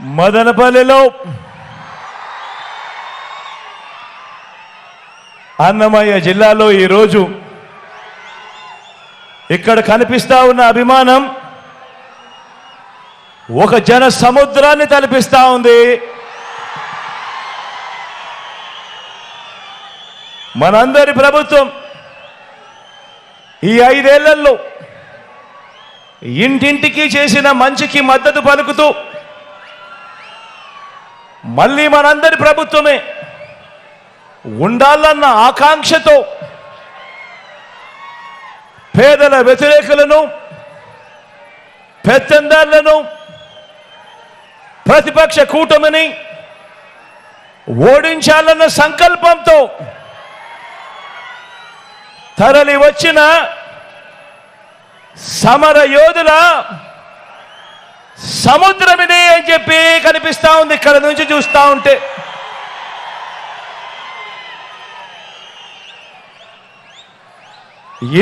మదనపల్లిలో అన్నమయ్య జిల్లాలో ఈరోజు ఇక్కడ కనిపిస్తా ఉన్న అభిమానం ఒక జన సముద్రాన్ని తలపిస్తా ఉంది. మనందరి ప్రభుత్వం ఈ ఐదేళ్ళలో ఇంటింటికి చేసిన మంచికి మద్దతు పలుకుతూ మళ్ళీ మనందరి ప్రభుత్వమే. ఉండాలన్న ఆకాంక్షతో పేదల వ్యతిరేకులను పెత్తందారులను ప్రతిపక్ష కూటమిని ఓడించాలన్న సంకల్పంతో తరలి వచ్చిన సమర యోధుల సముద్రమిదే అని చెప్పి కనిపిస్తా ఉంది. ఇక్కడ నుంచి చూస్తా ఉంటే.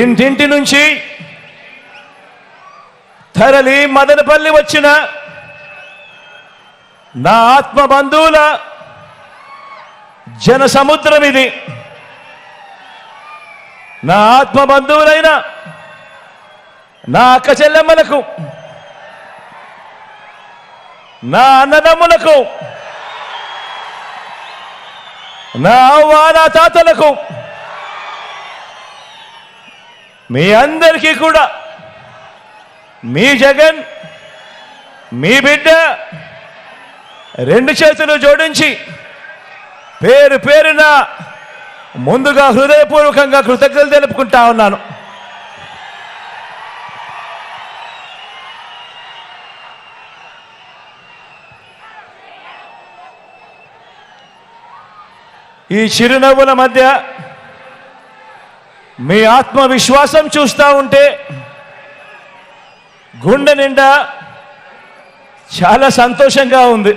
ఇంటింటి నుంచి తరలి మదనపల్లి వచ్చిన నా ఆత్మ బంధువుల జన సముద్రం ఇది. నా ఆత్మ బంధువులైన నా అక్క చెల్లెమ్మలకు నా అన్నదమ్ములకు నా అవ్వ నా తాతలకు మీ అందరికీ కూడా మీ జగన్ మీ బిడ్డ రెండు చేతులు జోడించి పేరు పేరున ముందుగా హృదయపూర్వకంగా కృతజ్ఞతలు తెలుపుకుంటా ఉన్నాను. ఈ చిరునవ్వుల మధ్య మీ ఆత్మవిశ్వాసం చూస్తూ ఉంటే గుండె నిండా చాలా సంతోషంగా ఉంది.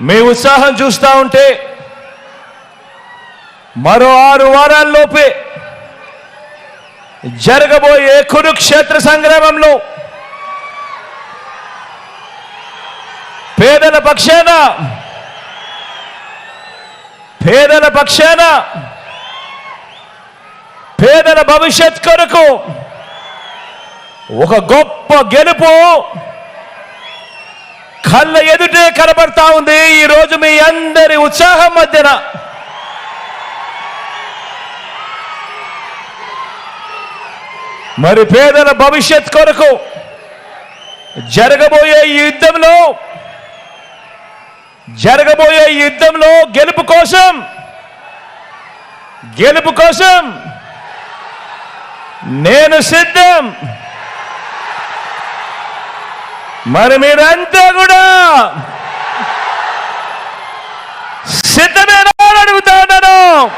మీ ఉత్సాహం చూస్తూ ఉంటే మరో ఆరు వారాల్లోపే జరగబోయే కురుక్షేత్ర సంగ్రామంలో పేదల పక్షాన పేదల పక్షాన పేదల భవిష్యత్ కొరకు ఒక గొప్ప గెలుపు కళ్ళ ఎదుటే కనబడతా ఉంది. ఈ రోజు మీ అందరి ఉత్సాహం మధ్యన మరి పేదల భవిష్యత్ కొరకు జరగబోయే ఈ యుద్ధంలో జరగబోయే యుద్ధంలో గెలుపు కోసం గెలుపు కోసం నేను సిద్ధం. మరి మీరంతా కూడా సిద్ధమేనా అని అడుగుతా ఉన్నాను.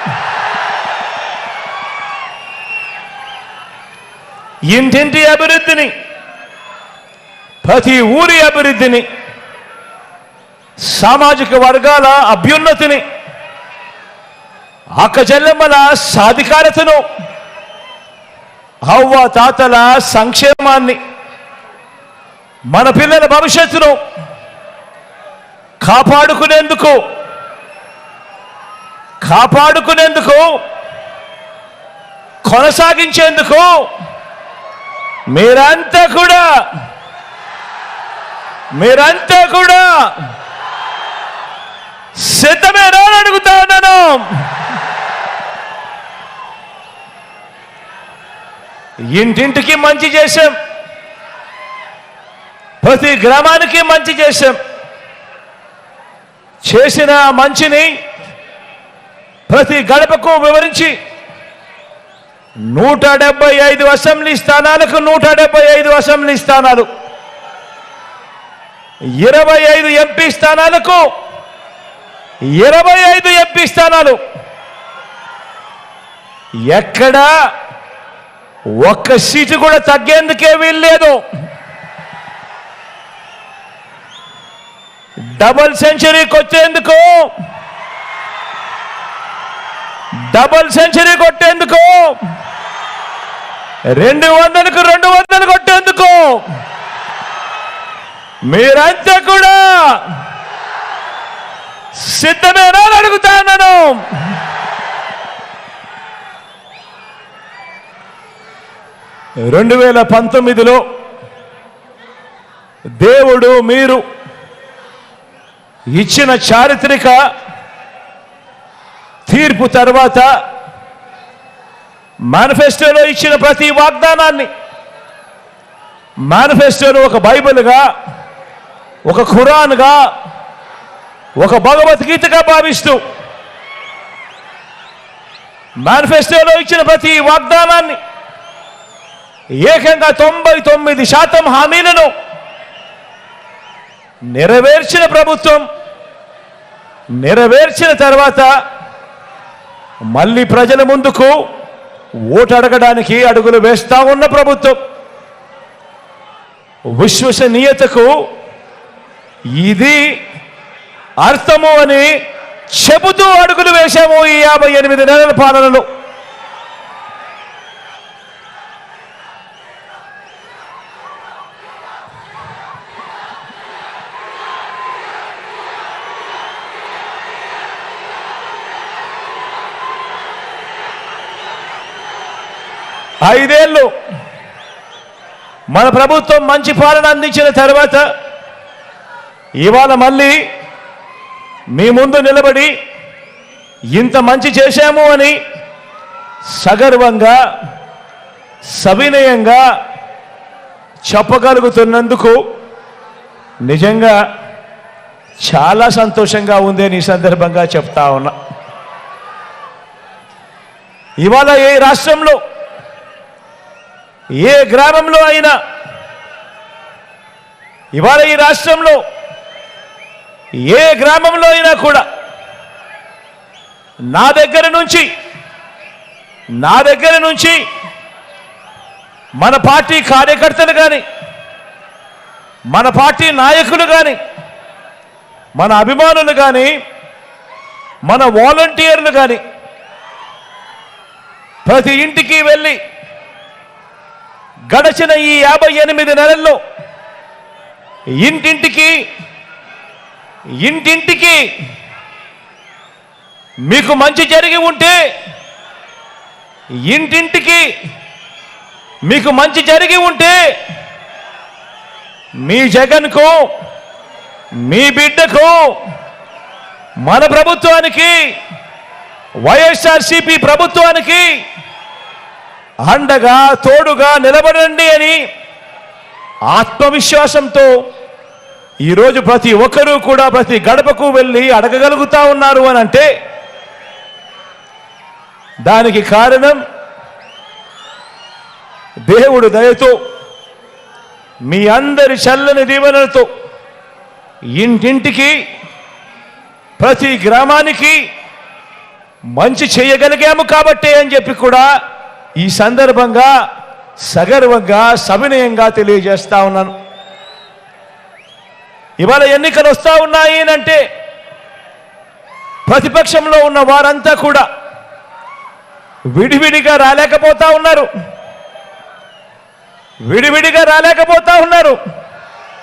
ఇంటింటి అభివృద్ధిని ప్రతి ఊరి అభివృద్ధిని సామాజిక వర్గాల అభ్యున్నతిని అక్కజల్లెమ్మల సాధికారతను అవ్వ తాతల సంక్షేమాన్ని మన పిల్లల భవిష్యత్తును కాపాడుకునేందుకు కాపాడుకునేందుకు కొనసాగించేందుకు మీరంతా కూడా మీరంతా కూడా సిద్ధమేనా అని అడుగుతా ఉన్నాను. ఇంటింటికి మంచి చేశాం. ప్రతి గ్రామానికి మంచి చేశాం. చేసిన మంచిని ప్రతి గడపకు వివరించి నూట డెబ్బై ఐదు అసెంబ్లీ స్థానాలకు నూట డెబ్బై ఐదు అసెంబ్లీ స్థానాలు. ఇరవై ఐదు ఎంపీ స్థానాలకు ఇరవై ఐదు ఎంపీ స్థానాలు. ఎక్కడా ఒక్క సీటు కూడా తగ్గేందుకే వీల్లేదు. డబల్ సెంచరీ కొట్టేందుకు డబల్ సెంచరీ కొట్టేందుకు రెండు వందలకు రెండు వందలు కొట్టేందుకు. మీరంతా కూడా సిద్ధమేనా అడుగుతాను అడుగుతా ఉన్నాను రెండు వేల పంతొమ్మిదిలో దేవుడు మీరు ఇచ్చిన చారిత్రక తీర్పు తర్వాత మేనిఫెస్టోలో ఇచ్చిన ప్రతి వాగ్దానాన్ని మేనిఫెస్టోను ఒక బైబిల్గా ఒక ఖురాన్గా ఒక భగవద్గీతగా భావిస్తూ మేనిఫెస్టోలో ఇచ్చిన ప్రతి వాగ్దానాన్ని ఏకంగా తొంభై తొమ్మిది శాతం హామీలను నెరవేర్చిన ప్రభుత్వం నెరవేర్చిన తర్వాత మళ్ళీ ప్రజల ముందుకు ఓటు అడగడానికి అడుగులు వేస్తా ఉన్న ప్రభుత్వం. విశ్వసనీయతకు ఇది అర్థము అని చెబుతూ అడుగులు వేశాము ఈ యాభై ఎనిమిది నెలల పాలనలో. ఐదేళ్ళు మన ప్రభుత్వం మంచి పాలన అందించిన తర్వాత ఇవాళ మళ్ళీ మీ ముందు నిలబడి ఇంత మంచి చేశాము అని సగర్వంగా సవినయంగా చెప్పగలుగుతున్నందుకు నిజంగా చాలా సంతోషంగా ఉంది అని ఈ సందర్భంగా చెప్తా ఉన్నా. ఇవాళ ఏ రాష్ట్రంలో ఏ గ్రామంలో అయినా ఇవాళ ఈ రాష్ట్రంలో ఏ గ్రామంలో అయినా కూడా నా దగ్గర నుంచి నా దగ్గర నుంచి మన పార్టీ కార్యకర్తలు కానీ మన పార్టీ నాయకులు కానీ మన అభిమానులు కానీ మన వాలంటీర్లు కానీ ప్రతి ఇంటికి వెళ్ళి గడచిన ఈ యాభై ఎనిమిది నెలల్లో ఇంటింటికి ఇంటింటికి మీకు మంచి జరిగి ఉంటే ఇంటింటికి మీకు మంచి జరిగి ఉంటే మీ జగన్కు మీ బిడ్డకు మన ప్రభుత్వానికి వైఎస్ఆర్సిపి ప్రభుత్వానికి అండగా తోడుగా నిలబడండి అని ఆత్మవిశ్వాసంతో ఈరోజు ప్రతి ఒక్కరూ కూడా ప్రతి గడపకు వెళ్ళి అడగగలుగుతా ఉన్నారు అని అంటే దానికి కారణం దేవుడు దయతో మీ అందరి చల్లని దీవెనలతో ఇంటింటికి ప్రతి గ్రామానికి మంచి చేయగలిగాము కాబట్టే అని చెప్పి కూడా ఈ సందర్భంగా సగర్వంగా సవినయంగా తెలియజేస్తా ఉన్నాను. ఇవాళ ఎన్నికలు వస్తూ ఉన్నాయి అంటే ప్రతిపక్షంలో ఉన్న వారంతా కూడా విడివిడిగా రాలేకపోతా ఉన్నారు. విడివిడిగా రాలేకపోతా ఉన్నారు.